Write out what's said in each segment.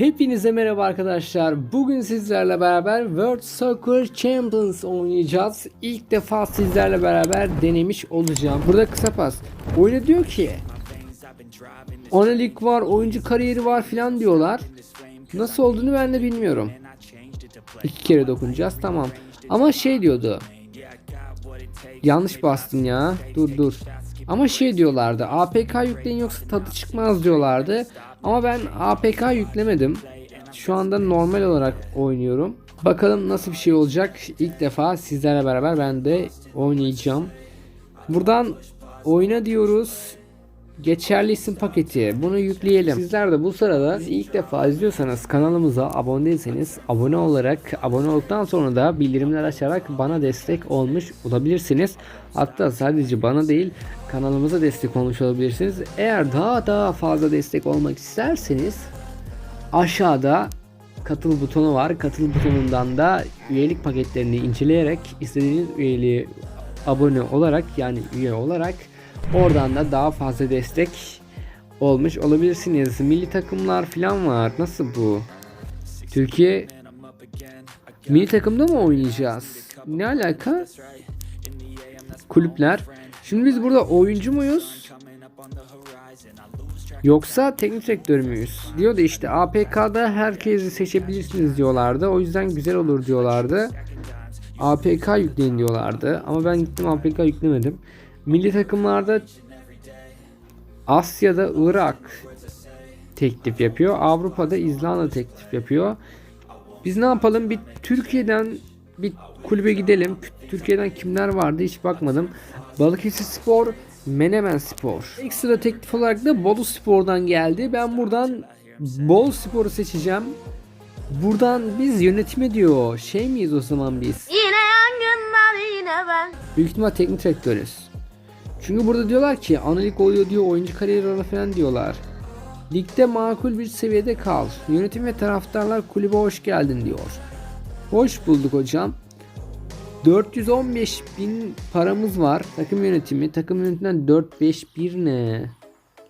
Hepinize merhaba arkadaşlar. Bugün sizlerle beraber World Soccer Champions oynayacağız. İlk defa sizlerle beraber denemiş olacağım. Burada kısa pas. Oyuna diyor ki Analik var, oyuncu kariyeri var filan diyorlar. Nasıl olduğunu ben de bilmiyorum. İki kere dokunacağız tamam. Ama şey diyordu. Yanlış bastım ya. Dur dur. Ama şey diyorlardı. APK yükleyin yoksa tadı çıkmaz diyorlardı. Ama ben APK yüklemedim. Şu anda normal olarak oynuyorum. Bakalım nasıl bir şey olacak. İlk defa sizlerle beraber ben de oynayacağım. Buradan oyna diyoruz. Geçerli isim paketi. Bunu yükleyelim. Sizler de bu sırada ilk defa izliyorsanız kanalımıza abone değilseniz abone olarak abone olduktan sonra da bildirimler açarak bana destek olmuş olabilirsiniz. Hatta sadece bana değil kanalımıza destek olmuş olabilirsiniz. Eğer daha daha fazla destek olmak isterseniz aşağıda katıl butonu var. Katıl butonundan da üyelik paketlerini inceleyerek istediğiniz üyeliğe abone olarak yani üye olarak oradan da daha fazla destek olmuş olabilirsiniz. Milli takımlar falan var. Nasıl bu? Türkiye milli takımda mı oynayacağız? Ne alaka? Kulüpler. Şimdi biz burada oyuncu muyuz? Yoksa teknik direktör müyüz? Diyor da işte APK'da herkesi seçebilirsiniz diyorlardı. O yüzden güzel olur diyorlardı. APK yükleyin diyorlardı. Ama ben gittim APK yüklemedim. Milli takımlarda Asya'da Irak teklif yapıyor. Avrupa'da İzlanda teklif yapıyor. Biz ne yapalım? Bir Türkiye'den bir kulübe gidelim. Türkiye'den kimler vardı hiç bakmadım. Balıkesir Spor, Menemen Spor. Ekstra teklif olarak da Bolu Spor'dan geldi. Ben buradan Bol Spor'u seçeceğim. Buradan biz yönetime diyor. Şey miyiz o zaman biz? Yine yangınlar yine ben. Büyük ihtimal teknik direktörüz. Çünkü burada diyorlar ki analik oluyor diyor oyuncu kariyeri ara falan diyorlar. Ligde makul bir seviyede kal. Yönetim ve taraftarlar kulübe hoş geldin diyor. Hoş bulduk hocam. 415 bin paramız var. Takım yönetimi. Takım yönetiminden 451 ne?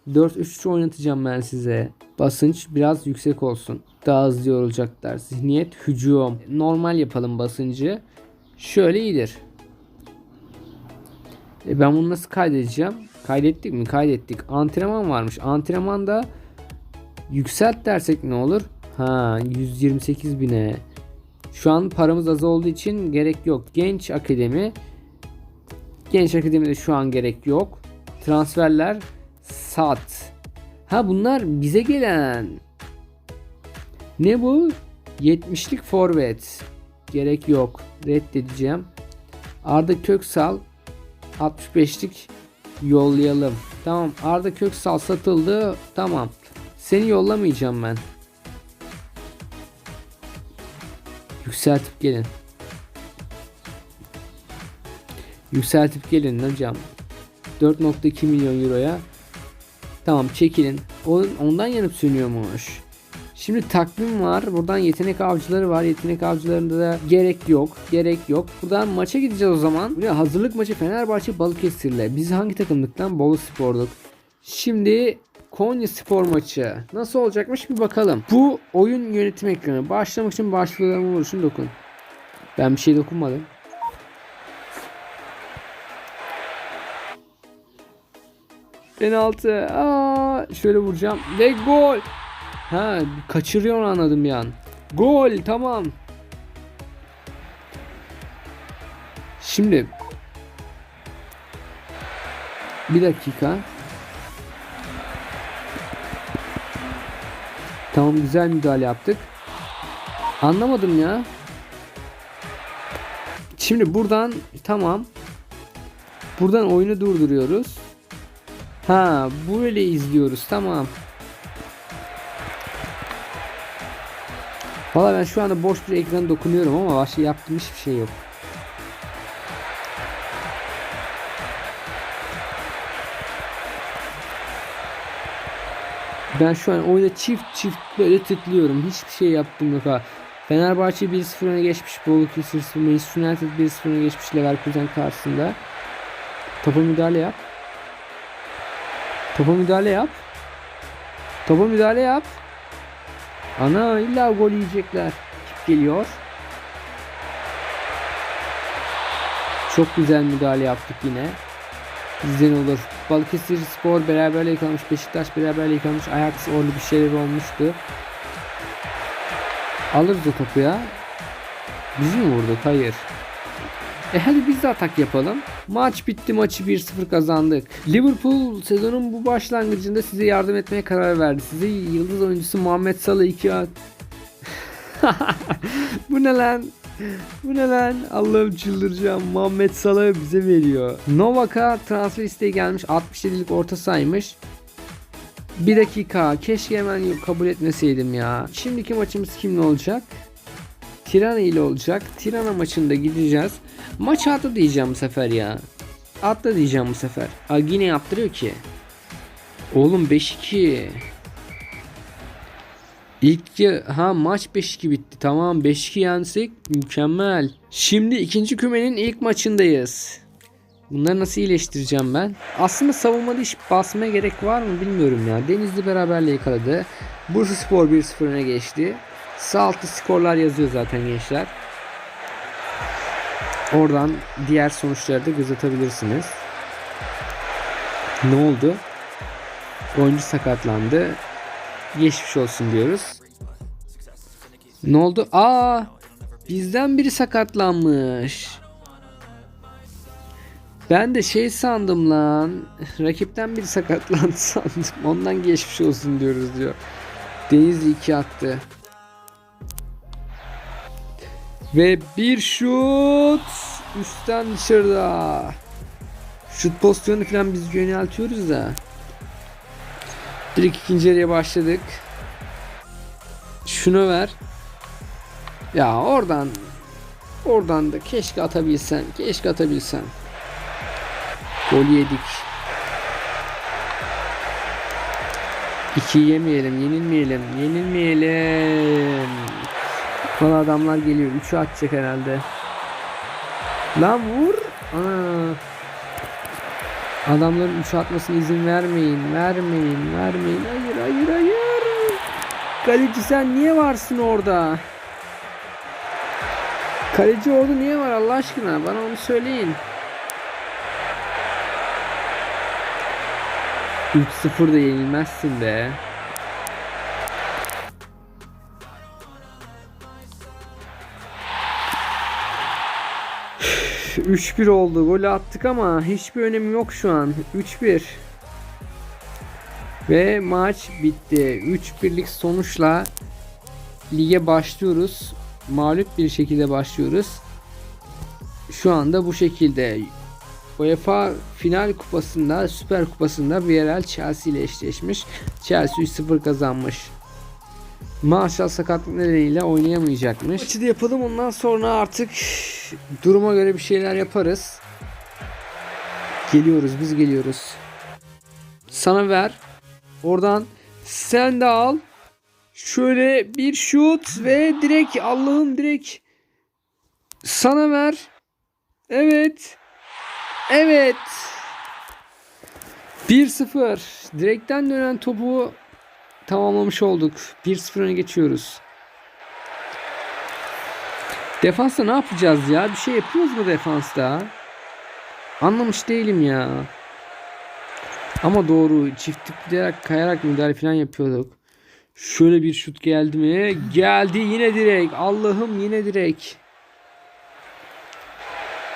4-3-3 oynatacağım ben size. Basınç biraz yüksek olsun. Daha hızlı yorulacaklar. Zihniyet hücum. Normal yapalım basıncı. Şöyle iyidir. E ben bunu nasıl kaydedeceğim? Kaydettik mi? Kaydettik. Antrenman varmış. Antrenmanda yükselt dersek ne olur? Ha 128 bine. Şu an paramız az olduğu için gerek yok. Genç Akademi. Genç Akademi'de şu an gerek yok. Transferler sat. Ha bunlar bize gelen. Ne bu? 70'lik forvet. Gerek yok. Reddedeceğim. Arda Köksal 65'lik yollayalım. Tamam Arda Köksal satıldı. Tamam. Seni yollamayacağım ben. Yükseltip gelin. Yükseltip gelin hocam. 4.2 milyon euroya. Tamam çekilin. Ondan yanıp sönüyormuş. Şimdi takvim var. Buradan yetenek avcıları var. Yetenek avcılarında da gerek yok. Gerek yok. Buradan maça gideceğiz o zaman. Buraya hazırlık maçı Fenerbahçe Balıkesir'le. Biz hangi takımlıktan? Bolu Spor'luk. Şimdi Konya Spor maçı. Nasıl olacakmış bir bakalım. Bu oyun yönetim ekranı. Başlamak için başvurularımı oluşun dokun. Ben bir şey dokunmadım. Penaltı. Aa, şöyle vuracağım. Ve gol. Ha kaçırıyor anladım bir. Gol tamam. Şimdi bir dakika. Tamam güzel müdahale yaptık. Anlamadım ya. Şimdi buradan tamam. Buradan oyunu durduruyoruz. Ha böyle izliyoruz tamam. Valla ben şu anda boş bir ekran dokunuyorum ama başka yaptığım hiçbir şey yok. Ben şu an oyunda çift çift böyle tıklıyorum. Hiçbir şey yaptım yok ha. Fenerbahçe 1-0 öne geçmiş. Balıkesir 0 Manchester United 1-0 öne geçmiş Leverkusen karşısında. Topa müdahale yap. Topa müdahale yap. Topa müdahale yap. Ana illa gol yiyecekler. Kim geliyor? Çok güzel müdahale yaptık yine. Bizden olur. Balıkesir Spor beraberliğe kalmış. Beşiktaş beraberliğe kalmış. Ajax orada bir şeyler olmuştu. Alırız o topu ya. Biz mi vurduk? Hayır. E hadi biz de atak yapalım. Maç bitti maçı 1-0 kazandık. Liverpool sezonun bu başlangıcında size yardım etmeye karar verdi. Size yıldız oyuncusu Muhammed Salah 2 at. bu ne lan? Bu ne lan? Allah'ım çıldıracağım. Muhammed Salah bize veriyor. Novak'a transfer isteği gelmiş. 67'lik orta saymış. Bir dakika. Keşke hemen kabul etmeseydim ya. Şimdiki maçımız kimle olacak? Tirana ile olacak. Tirana maçında gideceğiz. Maç atla diyeceğim bu sefer ya. Atla diyeceğim bu sefer. Aa, yine yaptırıyor ki. Oğlum 5-2. İlk ha maç 5-2 bitti. Tamam 5-2 yensek mükemmel. Şimdi ikinci kümenin ilk maçındayız. Bunları nasıl iyileştireceğim ben? Aslında savunmada iş basmaya gerek var mı bilmiyorum ya. Denizli beraberliği yakaladı. Bursa Spor 1-0 öne geçti. Sağ altta skorlar yazıyor zaten gençler. Oradan diğer sonuçları da göz atabilirsiniz. Ne oldu? Oyuncu sakatlandı. Geçmiş olsun diyoruz. Ne oldu? Aa! Bizden biri sakatlanmış. Ben de şey sandım lan. Rakipten biri sakatlandı sandım. Ondan geçmiş olsun diyoruz diyor. Denizli 2 attı. Ve bir şut üstten dışarıda. Şut pozisyonu falan biz yöneltiyoruz da. Direkt ikinci yarıya başladık. Şunu ver. Ya oradan oradan da keşke atabilsen. Keşke atabilsen. Gol yedik. İki yemeyelim, yenilmeyelim, yenilmeyelim. Valla adamlar geliyor. Üçü atacak herhalde. Lan vur. Ana. Adamların üçü atmasına izin vermeyin. Vermeyin. Vermeyin. Hayır hayır hayır. Kaleci sen niye varsın orada? Kaleci orada niye var Allah aşkına? Bana onu söyleyin. 3-0 da yenilmezsin be. 3-1 oldu. Golü attık ama hiçbir önemi yok şu an. 3-1. Ve maç bitti. 3-1'lik sonuçla lige başlıyoruz. Mağlup bir şekilde başlıyoruz. Şu anda bu şekilde. UEFA final kupasında, Süper Kupasında Villarreal Chelsea ile eşleşmiş. Chelsea 3-0 kazanmış. Marshall sakatlık nedeniyle oynayamayacakmış. Maçı da yapalım ondan sonra artık duruma göre bir şeyler yaparız. Geliyoruz biz geliyoruz. Sana ver. Oradan sen de al. Şöyle bir şut ve direkt Allah'ım direkt sana ver. Evet. Evet. 1-0. Direkten dönen topu tamamlamış olduk. 1-0 öne geçiyoruz. Defansta ne yapacağız ya? Bir şey yapıyoruz mu defansta? Anlamış değilim ya. Ama doğru. Çift tıklayarak kayarak müdahale falan yapıyorduk. Şöyle bir şut geldi mi? Geldi yine direkt. Allah'ım yine direkt.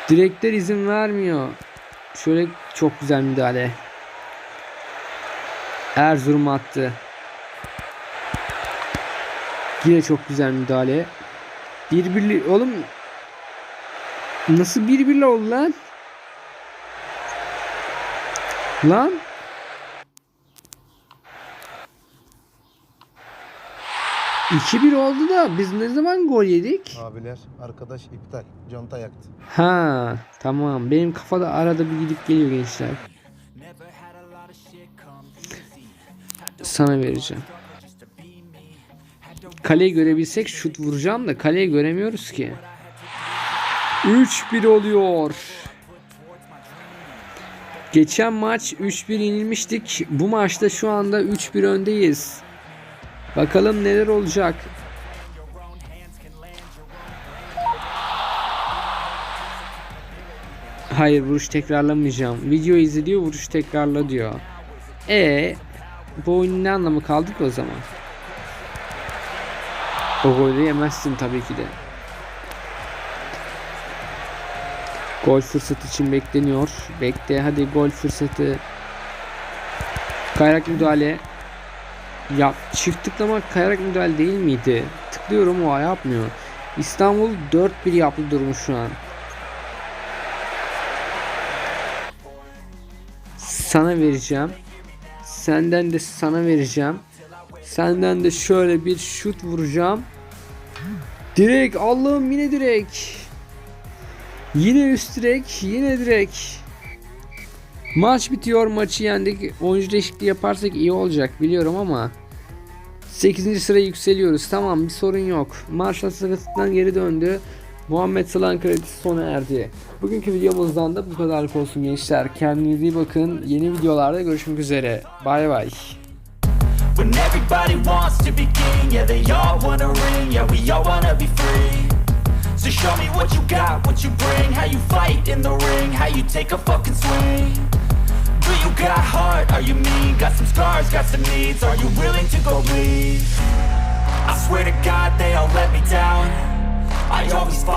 Direkler izin vermiyor. Şöyle çok güzel müdahale. Erzurum attı. Yine çok güzel müdahale. Bir birli oğlum nasıl bir birli oldu lan? Lan 2-1 oldu da biz ne zaman gol yedik? Abiler arkadaş iptal. Conta yaktı. Ha tamam benim kafada arada bir gidip geliyor gençler. Sana vereceğim. Kaleyi görebilsek şut vuracağım da kaleyi göremiyoruz ki. 3-1 oluyor. Geçen maç 3-1 yenilmiştik. Bu maçta şu anda 3-1 öndeyiz. Bakalım neler olacak. Hayır vuruş tekrarlamayacağım. Video izliyor vuruş tekrarla diyor. E bu oyunun ne anlamı kaldı ki o zaman? O golü yemezsin tabii ki de. Gol fırsatı için bekleniyor. Bekle hadi gol fırsatı. Kayrak müdahale. Ya çift tıklama kayarak müdahale değil miydi? Tıklıyorum o yapmıyor. İstanbul 4-1 yaptı durumu şu an. Sana vereceğim. Senden de sana vereceğim. Senden de şöyle bir şut vuracağım. Direkt Allah'ım yine direkt. Yine üst direk, yine direk. Maç bitiyor, maçı yendik. Oyuncu değişikliği yaparsak iyi olacak biliyorum ama 8. sıraya yükseliyoruz. Tamam bir sorun yok. Marshall sakatlıktan geri döndü. Muhammed Salah'ın kredisi sona erdi. Bugünkü videomuzdan da bu kadarlık olsun gençler. Kendinize iyi bakın. Yeni videolarda görüşmek üzere. Bay bay. When everybody wants to be king, yeah, they all wanna ring, yeah, we all wanna be free. So show me what you got, what you bring, how you fight in the ring, how you take a fucking swing. Do you got heart? Are you mean? Got some scars, got some needs, are you willing to go bleed? I swear to God, they all let me down. I always fall.